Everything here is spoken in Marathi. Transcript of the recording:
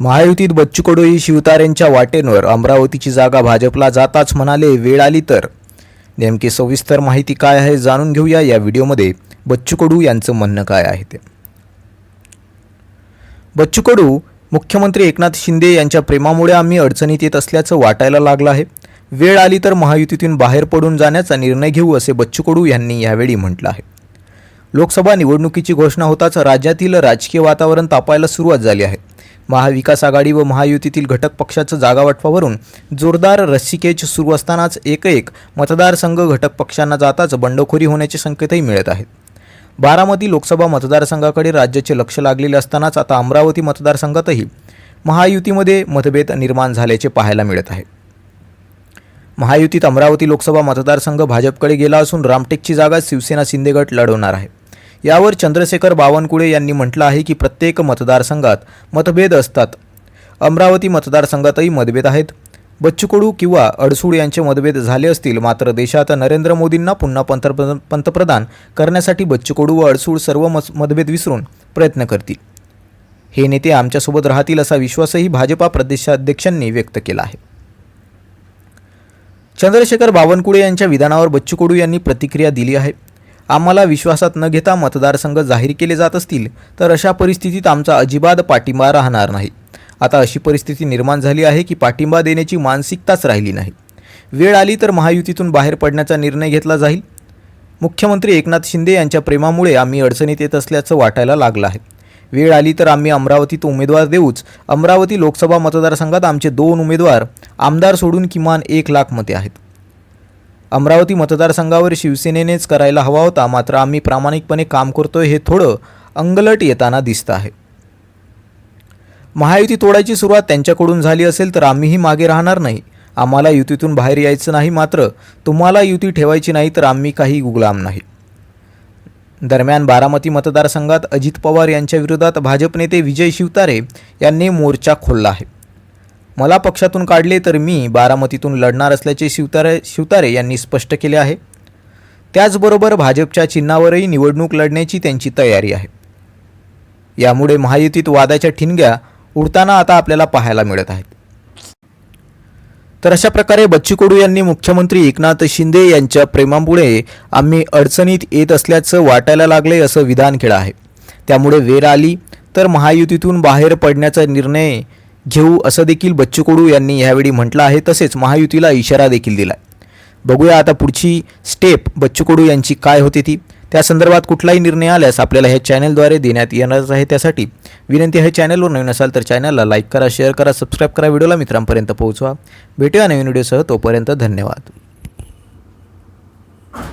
महायुतीत बच्चू कडोई ही शिवतारेंच्या वाटेंवर अमरावतीची जागा भाजपला जाताच म्हणाले वेळ आली तर. नेमकी सविस्तर माहिती काय आहे जाणून घेऊया या व्हिडिओमध्ये. बच्चू कडू यांचं म्हणणं काय आहे ते. बच्चू कडू मुख्यमंत्री एकनाथ शिंदे यांच्या प्रेमामुळे आम्ही अडचणीत येत असल्याचं वाटायला लागलं आहे. वेळ आली तर महायुतीतून बाहेर पडून जाण्याचा निर्णय घेऊ असे बच्चू कडू यांनी यावेळी म्हटलं आहे. लोकसभा निवडणुकीची घोषणा होताच राज्यातील राजकीय वातावरण तापायला सुरुवात झाली आहे. महाविकास आघाडी व महायुतीतील घटक पक्षाचं जागावाटपावरून जोरदार रस्सीकेच सुरू असतानाच एक एक मतदारसंघ घटक पक्षांना जाताच बंडखोरी होण्याचे संकेतही मिळत आहेत. बारामती लोकसभा मतदारसंघाकडे राज्याचे लक्ष लागलेले असतानाच आता अमरावती मतदारसंघातही महायुतीमध्ये मतभेद निर्माण झाल्याचे पाहायला मिळत आहे. महायुतीत अमरावती लोकसभा मतदारसंघ भाजपकडे गेला असून रामटेकची जागा शिवसेना शिंदे गट लढवणार आहे. यावर चंद्रशेखर बावनकुळे यांनी म्हटलं आहे की प्रत्येक मतदारसंघात मतभेद असतात. अमरावती मतदारसंघातही मतभेद आहेत. बच्चू कडू किंवा अडसूळ यांचे मतभेद झाले असतील मात्र देशात नरेंद्र मोदींना पुन्हा पंतप्रधान पंतप्रधान करण्यासाठी बच्चू कडू व अडसूळ सर्व मतभेद विसरून प्रयत्न करतील. हे नेते आमच्यासोबत राहतील असा विश्वासही भाजपा प्रदेशाध्यक्षांनी व्यक्त केला आहे. चंद्रशेखर बावनकुळे यांच्या विधानावर बच्चू कडू यांनी प्रतिक्रिया दिली आहे. आम्हाला विश्वासात न घेता मतदारसंघ जाहीर केले जात असतील तर अशा परिस्थितीत आमचा अजिबात पाठिंबा राहणार नाही. आता अशी परिस्थिती निर्माण झाली आहे की पाठिंबा देण्याची मानसिकताच राहिली नाही. वेळ आली तर महायुतीतून बाहेर पडण्याचा निर्णय घेतला जाईल. मुख्यमंत्री एकनाथ शिंदे यांच्या प्रेमामुळे आम्ही अडचणीत येत असल्याचं वाटायला लागलं आहे. वेळ आली तर आम्ही अमरावतीत उमेदवार देऊच अमरावती लोकसभा मतदारसंघात आमचे दोन उमेदवार आमदार सोडून किमान एक लाख मते आहेत. अमरावती मतदारसंघावर शिवसेनेनेच करायला हवा होता मात्र आम्ही प्रामाणिकपणे काम करतोय हे थोडं अंगलट येताना दिसतं आहे. महायुती तोडायची सुरुवात त्यांच्याकडून झाली असेल तर आम्हीही मागे राहणार नाही. आम्हाला युतीतून बाहेर यायचं नाही मात्र तुम्हाला युती ठेवायची नाही तर आम्ही काही गुगलाम नाही. दरम्यान बारामती मतदारसंघात अजित पवार यांच्या विरोधात भाजप नेते विजय शिवतारे यांनी मोर्चा खोलला आहे. मला पक्षातून काढले तर मी बारामतीतून लढणार असल्याचे शिवतारे शिवतारे यांनी स्पष्ट केले आहे. त्याचबरोबर भाजपच्या चिन्हावरही निवडणूक लढण्याची त्यांची तयारी आहे. यामुळे महायुतीत वादाच्या ठिणग्या उडताना आता आपल्याला पाहायला मिळत आहेत. तर अशा प्रकारे बच्चू कडू यांनी मुख्यमंत्री एकनाथ शिंदे यांच्या प्रेमामुळे आम्ही अडचणीत येत असल्याचं वाटायला लागले असं विधान केलं आहे. त्यामुळे वेळ आली तर महायुतीतून बाहेर पडण्याचा निर्णय घेऊ असं देखील बच्चू कडू यांनी यावेळी म्हटलं आहे तसेच महायुतीला इशारा देखील दिला बघूया आता पुढची स्टेप बच्चू कडू यांची काय होती ती. त्या संदर्भात कुठलाही निर्णय आल्यास आपल्याला ह्या चॅनलद्वारे देण्यात येणारच आहे. त्यासाठी विनंती आहे चॅनलवर नवीन असाल तर चॅनलला लाईक करा शेअर करा सबस्क्राईब करा व्हिडिओला मित्रांपर्यंत पोहोचवा. भेटूया नवीन व्हिडिओसह तोपर्यंत धन्यवाद.